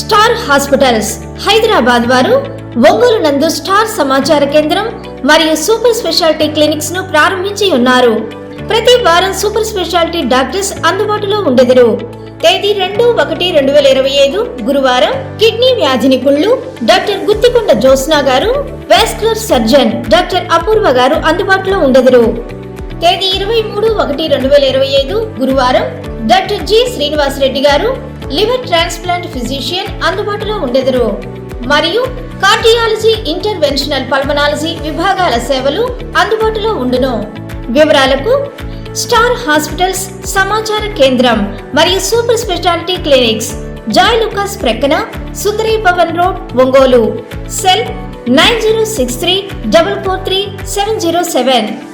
Star hospitals. Hyderabad వారు ఒంగోలు నందు star సమాచార కేంద్రం మరియు సూపర్ స్పెషాలిటీ క్లినిక్స్ను ప్రారంభించి ఉన్నారు. ప్రతి వారం సూపర్ స్పెషాలిటీ డాక్టర్స్ అందుబాటులో ఉండెదరు. తేదీ రెండు ఒకటి రెండు వేల ఇరవై ఐదు గురువారం కిడ్నీ వ్యాధి నిపుణులు డాక్టర్ గుత్తికొండ జోస్నా గారు వాస్కులర్ సర్జన్ డాక్టర్ అపూర్వ గారు అందుబాటులో ఉండెదరు. తేదీ ఇరవై మూడు ఒకటి రెండు వేల ఇరవై ఐదు గురువారం డాక్టర్ జి శ్రీనివాస్ రెడ్డి గారు లివర్ ట్రాన్స్ప్లాంట్ ఫిజిషియన్ అందుబాటులో ఉండెదరు. మరియు కార్డియాలజీ ఇంటర్వెన్షనల్ పల్మనాలజీ విభాగాల సేవలు అందుబాటులో ఉండును. వివరాలకు స్టార్ హాస్పిటల్స్ సమాచార కేంద్రం మరియు super speciality clinics Joyalukkas ప్రక్కన Sundari Bhavan road Ongole. Cell nine zero six three double four three seven zero seven.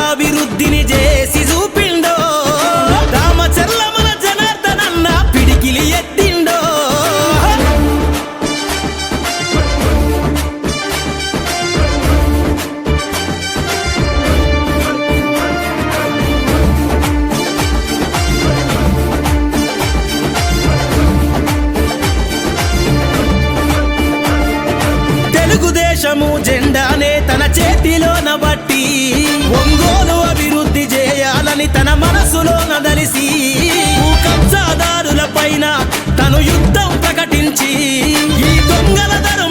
దేశము జెండానే తన చేతిలోన బట్టి ఒంగోలు అభివృద్ధి చేయాలని తన మనసులో నదలిసి కబ్జాదారుల పైన తను యుద్ధం ప్రకటించి ఈ దొంగల ధరం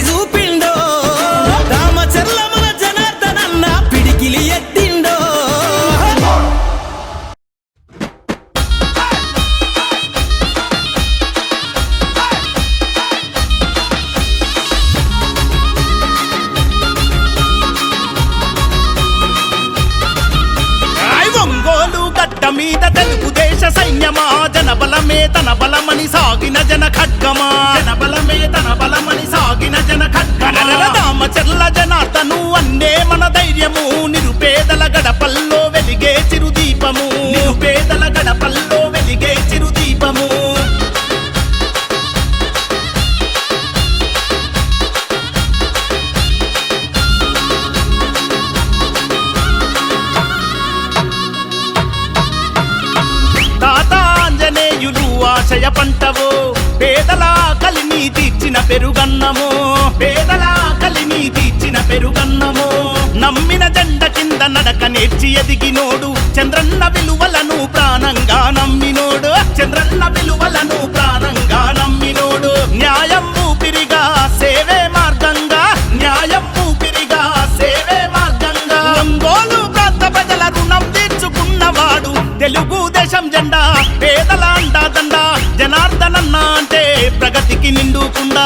మన నిరుపేదల గడపల్లో వెలిగే చిరుదీపము. నిరుపేదల గడపల్లో వెలిగే చిరుదీపము. తాతాంజనేయులు ఆశయ పంటవో పేదల కలిని తీర్చిన పెరుగన్నము. పేద నమ్మిన జెండ కింద నడక నేర్చి ఎదిగినోడు. చంద్రన్న విలువలను ప్రాణంగా నమ్మినోడు. చంద్రన్న విలువలను ప్రాణంగా నమ్మినోడు. న్యాయం ఊపిరిగా సేవే మార్గంగా. న్యాయం ఊపిరిగా సేవే మార్గంగా. ఒంగోలు ప్రాంత ప్రజల రుణం తీర్చుకున్నవాడు. తెలుగుదేశం జెండా పేదల అండా దండ. జనార్దనన్న అంటే ప్రగతికి నిండుకుండా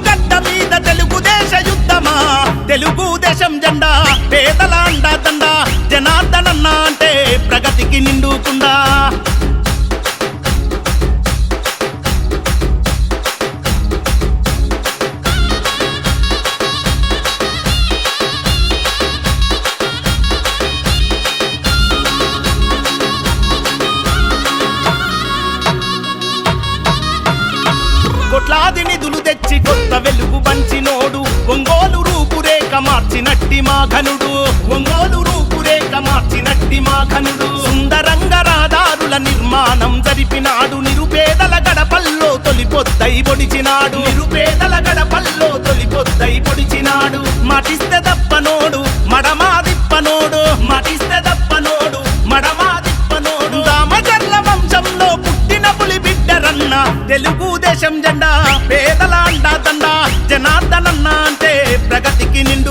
నిర్మాణం జరిపినాడు. నిరుపేదల గడపల్లో తొలి పొద్దై పొడిచినాడు. నిరుపేదల గడపల్లో తొలి పొద్దై పొడిచినాడు. మటిస్తే దప్పనోడు మడమా దిప్పనోడు మాటిస్తే దప్పనోడు మడమా దిప్పనోడు వంశంలో పుట్టిన పులి బిడ్డరన్న తెలుగుదేశం జెండా పేదల అండా తండా జనార్దనన్న అంటే ప్రగతికి నిండు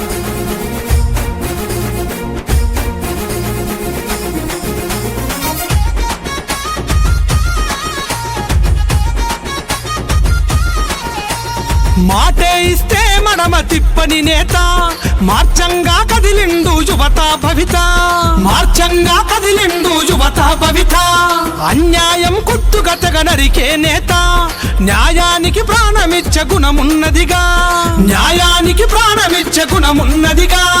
మాటే ఇస్తే మనమ తిప్పని నేత. మార్చంగా కదిలిండు యువత భవిత. మార్చంగా కదిలిండు యువత భవిత. అన్యాయం కుట్టుగతగ నరికే నేత. న్యాయానికి ప్రాణమిచ్చ గుణమున్నదిగా. న్యాయానికి ప్రాణమిచ్చ గుణమున్నదిగా.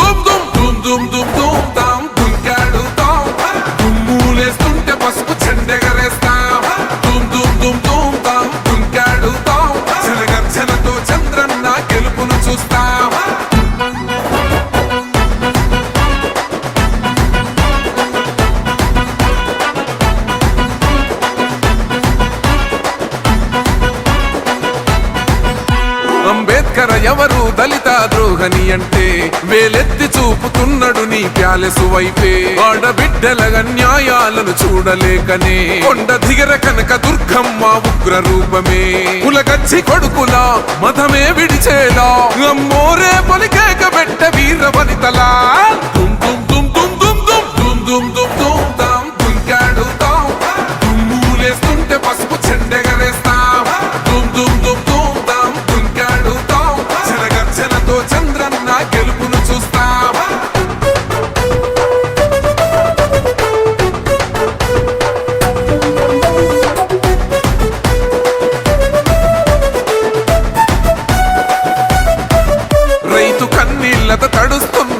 ప్యాలెసు వైపే ఆడబిడ్డల న్యాయాలను చూడలేకనే. కొండ దిగర కనక దుర్గమ్మ ఉగ్ర రూపమే కులకచ్చి కొడుకులా మతమే విడిచేలా. అమ్మోరే పలికేక పెట్ట వీర వనితలా. దుమ్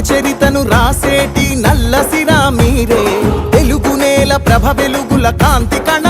చరితను రాసేటి నల్లసిరా మీరే. తెలుగు నేల ప్రభ వెలుగుల కాంతి కణ